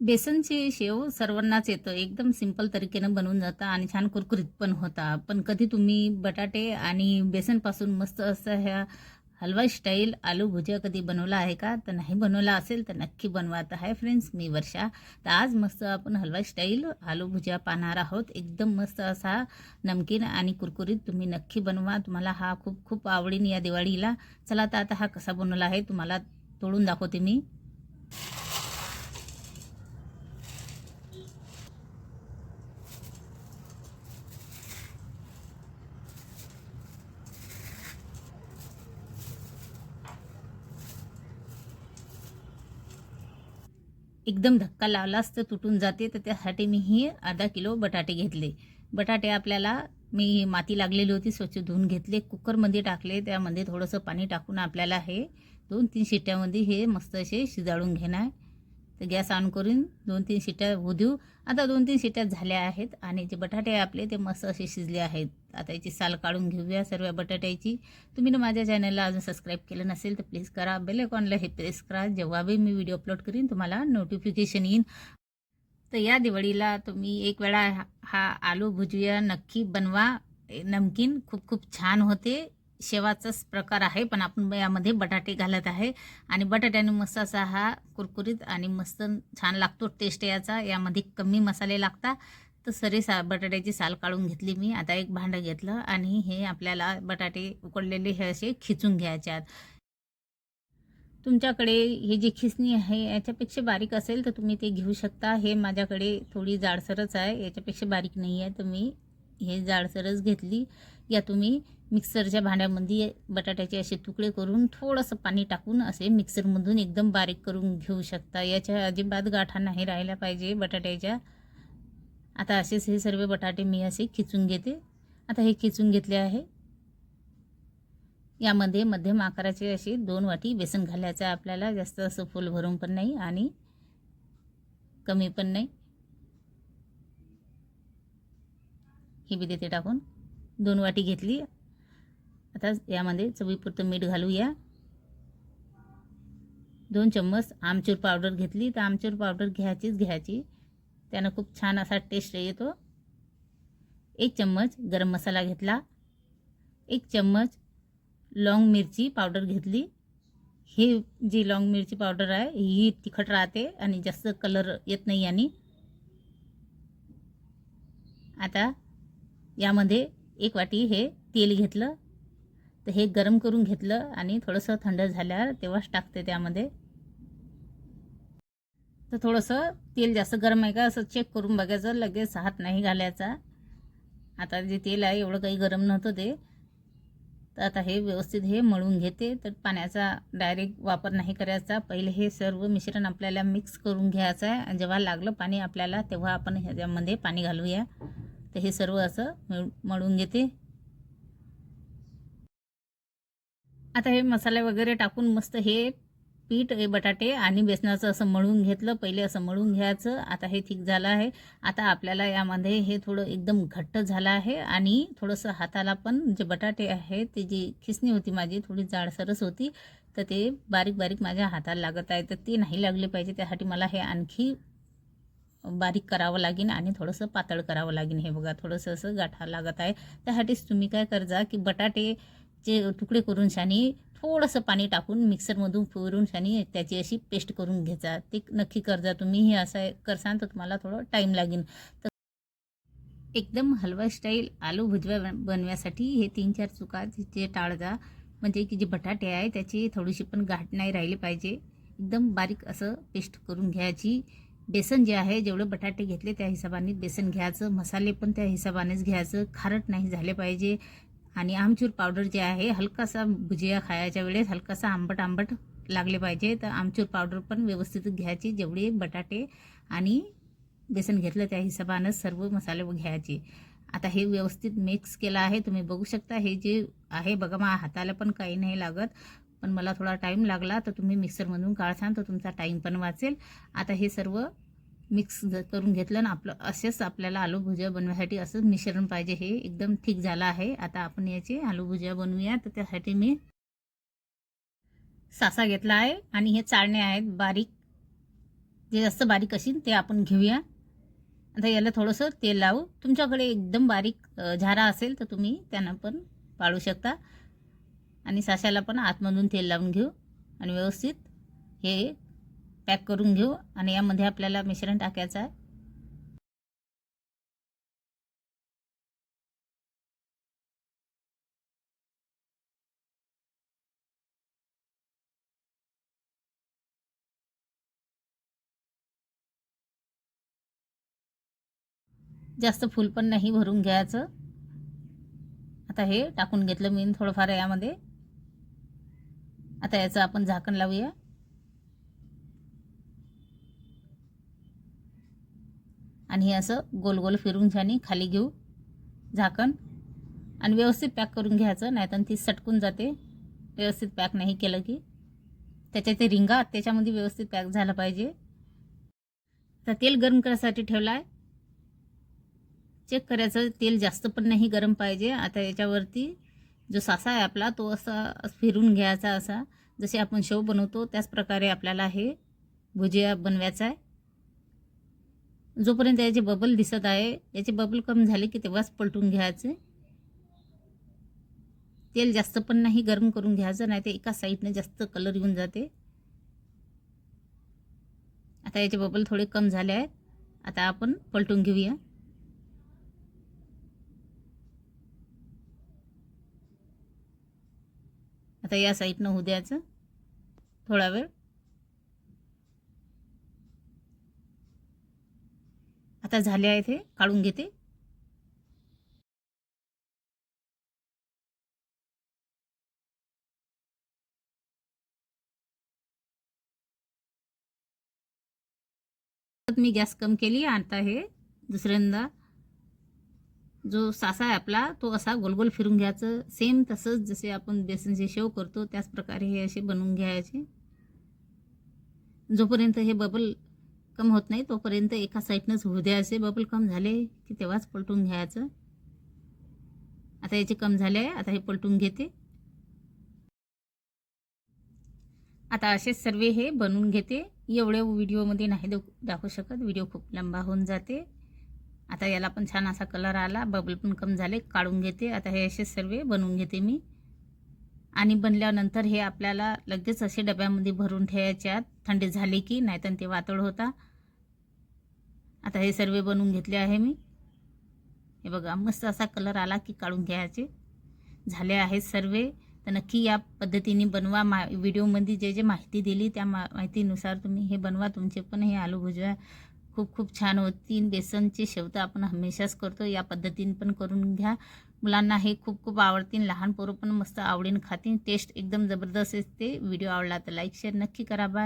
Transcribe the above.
बेसनची शेव सर्वांनाच येतं. एकदम सिंपल तरीकेनं बनवून जातं आणि छान कुरकुरीत पण होता पण कधी तुम्ही बटाटे आणि बेसनपासून मस्त असं ह्या हलवाई स्टाईल आलू भुजिया कधी बनवला आहे का? तर नाही बनवला असेल तर नक्की बनवा. तर फ्रेंड्स मी वर्षा. तर आज मस्त आपण हलवाई स्टाईल आलू भुजिया पाहणार आहोत. एकदम मस्त असा नमकीन आणि कुरकुरीत तुम्ही नक्की बनवा. तुम्हाला हा खूप खूप आवडीन या दिवाळीला. चला तर आता हा कसा बनवला आहे तुम्हाला तोडून दाखवते मी. एकदम धक्का लावलाच तर तुटून जाते. तर त्यासाठी मी ही अर्धा किलो बटाटे घेतले. बटाटे आपल्याला मी माती लागलेली होती स्वच्छ धुवून घेतले. कुकरमध्ये टाकले. त्यामध्ये थोडंसं पाणी टाकून आपल्याला हे दोन तीन शिट्ट्यामध्ये हे मस्त असे शिजाळून घेणार. तर गॅस ऑन करून दोन तीन शिट्ट्या होऊ देऊ आता दोन तीन शिट्ट्या झाल्या आहेत आणि जे बटाटे आपले ते मस्त असे शिजले आहेत. आता याची साल काढून घेऊया सर्व बटाट्याची. तुम्ही ना माझ्या चॅनलला अजून सबस्क्राईब केलं नसेल तर प्लीज करा. बेल आयकॉनला हे प्रेस करा. जेव्हा बी मी व्हिडिओ अपलोड करीन तुम्हाला नोटिफिकेशन येईन. तर या दिवाळीला तुम्ही एक वेळा हा- हा आलू भुजिया नक्की बनवा. नमकीन खूप खूप छान होते. शेवाचाच प्रकार आहे पण आपण यामध्ये बटाटे घालत आहे. आणि बटाट्याने मस्त असा हा कुरकुरीत आणि मस्त छान लागतो टेस्ट याचा. यामध्ये कमी मसाले लागतात. तर सरी सा बटाट्याची साल काढून घेतली मी. आता एक भांडं घेतलं आणि हे आपल्याला बटाटे उकडलेले हे असे खिचून घ्यायचे आहेत तुमच्याकडे हे जी खिसणी आहे याच्यापेक्षा बारीक असेल तर तुम्ही ते घेऊ शकता. हे माझ्याकडे थोडी जाडसरच आहे याच्यापेक्षा बारीक नाही आहे तर मी हे जाडसरच घेतली. या तुम्ही मिक्सरच्या भांड्यामध्ये बटाट्याचे असे तुकडे करून थोडंसं पाणी टाकून असे मिक्सरमधून एकदम बारीक करून घेऊ शकता. याच्या अजिबात गाठा नाही राहिला पाहिजे बटाट्याच्या. आता असेच हे सर्व बटाटे मी असे खिचून घेते. आता हे खिचून घेतले आहे. यामध्ये मध्यम आकाराचे असे दोन वाटी बेसन घालायचं आहे आपल्याला. जास्त असं फुल भरून पण नाही आणि कमी पण नाही. ही बी देते टाकून. दोन वाटी घेतली. आता यामध्ये चवीपुरतं मीठ घालूया. दोन चम्मच आमचूर पावडर घेतली. तर आमचूर पावडर घ्यायचीच घ्यायची. त्यानं खूप छान असा टेस्ट येतो. एक चम्मच गरम मसाला घेतला. एक चम्मच लॉंग मिरची पावडर घेतली. हे जी लॉंग मिरची पावडर आहे ही तिखट राहते आणि जास्त कलर येत नाही आणि. आता यामध्ये एक वाटी हे तेल घेतलं. तर हे गरम करून घेतलं आणि थोडंसं थंड झाल्यावर तेव्हाच टाकते त्यामध्ये. तर थोडंसं तेल जास्त गरम आहे का असं चेक करून बघायचं लगेच हात नाही घालायचा. आता जे तेल आहे एवढं काही गरम नव्हतं ते. तर आता हे व्यवस्थित हे मळून घेते. तर पाण्याचा डायरेक्ट वापर नाही करायचा. पहिले हे सर्व मिश्रण आपल्याला मिक्स करून घ्यायचं आहे. आणि जेव्हा लागलं पाणी आपल्याला तेव्हा आपण ह्याच्यामध्ये पाणी घालूया. तर हे सर्व असं मळून घेते. आता हे मसाले वगैरे टाकून मस्त हे पीठ हे बटाटे आणि बेसनाचं असं मळून घेतलं. पहिले असं मळून घ्यायचं. आता हे ठीक झालं आहे. आता आपल्याला यामध्ये हे थोडं एकदम घट्ट झालं आहे आणि थोडंसं हाताला पण जे बटाटे आहे ते जी खिसणी होती माझी थोडी जाडसरच होती तर ते बारीक बारीक माझ्या हाताला लागत आहे. तर ते नाही लागले पाहिजे. त्यासाठी मला हे आणखी बारीक करावं लागेल आणि थोडंसं पातळ करावं लागेल हे बघा थोडंसं असं गाठा लागत आहे. त्यासाठीच तुम्ही काय करजा की बटाटे चे तुकडे करून शानी थोडंसं पाणी टाकून मिक्सरमधून फिरून शानी त्याची अशी पेस्ट करून घ्यायचा. ते नक्की करजा तुम्ही. हे असं करसान तर तुम्हाला थोडं टाईम लागेल. तर एकदम हलवा स्टाईल आलू भुजव्या बन- बनवण्यासाठी हे तीन चार चुका तिथे टाळजा. म्हणजे की जे बटाटे आहे त्याची थोडीशी पण गाठ नाही राहिली पाहिजे. एकदम बारीक असं पेस्ट करून घ्यायची. बेसन जे आहे जेवढे बटाटे घेतले त्या हिशोबाने बेसन घ्यायचं. मसाले पण त्या हिशोबानेच घ्यायचं. खारट नाही झाले पाहिजे. आणि आमचूर पावडर जे आहे हलकासा भुजिया खायच्या वेळेस हलकासा आंबट आंबट लागले पाहिजे. तर आमचूर पावडर पण व्यवस्थित घ्यायची जेवढे बटाटे आणि बेसन घेतलं त्या हिशोबानं सर्व मसाले घ्यायचे. आता हे व्यवस्थित मिक्स केलं आहे. तुम्ही बघू शकता हे जे आहे बघा मा हाताला पण काही नाही लागत पण मला थोडा टाईम लागला तर तुम्ही मिक्सरमधून काढसान तर तुमचा टाईम पण वाचेल. आता हे सर्व मिक्स करून घेतलं ना आपलं असेच आपल्याला आलू भुजिया बनवायसाठी असंच मिश्रण पाहिजे हे एकदम ठीक झालं आहे. आता आपण याचे आलू भुजिया बनवूया. तर त्यासाठी मी सासा घेतला आहे आणि हे चाळणे आहेत बारीक. जे जास्त बारीक असेल ते आपण घेऊया. आता याला थोडंसं तेल लावू. तुमच्याकडे एकदम बारीक झारा असेल तर तुम्ही त्यांना पण पाळू शकता. आणि साशाला पण आतमधून तेल लावून घेऊ. आणि व्यवस्थित हे पॅक करून घेऊ आणि यामध्ये आपल्याला मिश्रण टाकायचं आहे. जास्त फुल पण नाही भरून घ्यायचं. आता हे टाकून घेतलं मी थोडंफार यामध्ये. आता याचं आपण झाकण लावूया. आणि हे असं गोल गोल फिरून छानी खाली घेऊ झाकण. आणि व्यवस्थित पॅक करून घ्यायचं नाहीतर ती सटकून जाते. व्यवस्थित पॅक नाही केलं की. त्याच्या ते रिंगा त्याच्यामध्ये व्यवस्थित पॅक झालं पाहिजे. तर तेल गरम करायसाठी ठेवलं आहे चेक करायचं तेल जास्त पण नाही गरम पाहिजे. आता याच्यावरती जो सासा आहे आपला तो असा फिरून घ्यायचा असा. जसे आपण शेव बनवतो त्याच प्रकारे आपल्याला हे भुजिया बनवायचा आहे. जोपर्यंत याचे बबल दिसत आहे याचे बबल कमी झाले की तेव्हाच पलटून घ्यायचे. तेल जास्त पण नाही गरम करून घ्यायचं नाही ते एका साईडने जास्त कलर येऊन जाते. आता याचे बबल थोडे कम झाले आहेत. आता आपण पलटून घेऊया. आता या साईडनं होऊ द्यायचं. थोडा वेळ. आता झाले आहेत हे काढून घेते. मी गॅस कम केली आता हे दुसऱ्यांदा जो सासा आहे आपला तो असा गोलगोल फिरून घ्यायचं. सेम तसंच जसे आपण बेसनचे शेव करतो त्याच प्रकारे हे असे बनवून घ्यायचे. जोपर्यंत हे बबल कम होत नाही. तोपर्यंत एका साईडनंच होऊ द्यायचे बबल कम झाले की तेव्हाच पलटून घ्यायचं. आता याचे कम झाले आहे. आता हे पलटून घेते. आता असेच सर्व हे बनवून घेते. एवढ्या व्हिडिओमध्ये नाही दाखवू शकत. व्हिडिओ खूप लंबा होऊन जाते. आता याला पण छान असा कलर आला. बबल पण कम झाले. काढून घेते. आता हे असे सर्व बनवून घेते मी. आणि बनल्यानंतर हे आपल्याला लगेच असे डब्यामध्ये भरून ठेवायचे आहेत थंडी झाली की नाहीतर ते वातळ होता. आता हे सर्व बनवून घेतले आहे मी. हे बघा मस्त असा कलर आला की काढून घ्यायचे. झाले आहेत सर्व. तर नक्की या पद्धतीने बनवा. मा व्हिडिओमध्ये जे जे माहिती दिली त्या मा माहितीनुसार तुम्ही हे बनवा. तुमचे पण हे आलू भुजवा खूप खूप छान होती बेसनचे शेवतं आपण हमेशाच करतो. या पद्धतीने पण करून घ्या. मुलांना हे खूप खूप आवडतील लहान पोरं पण मस्त आवडीन खातील टेस्ट एकदम जबरदस्त असते व्हिडिओ आवडला तर लाईक शेअर नक्की करा. बाय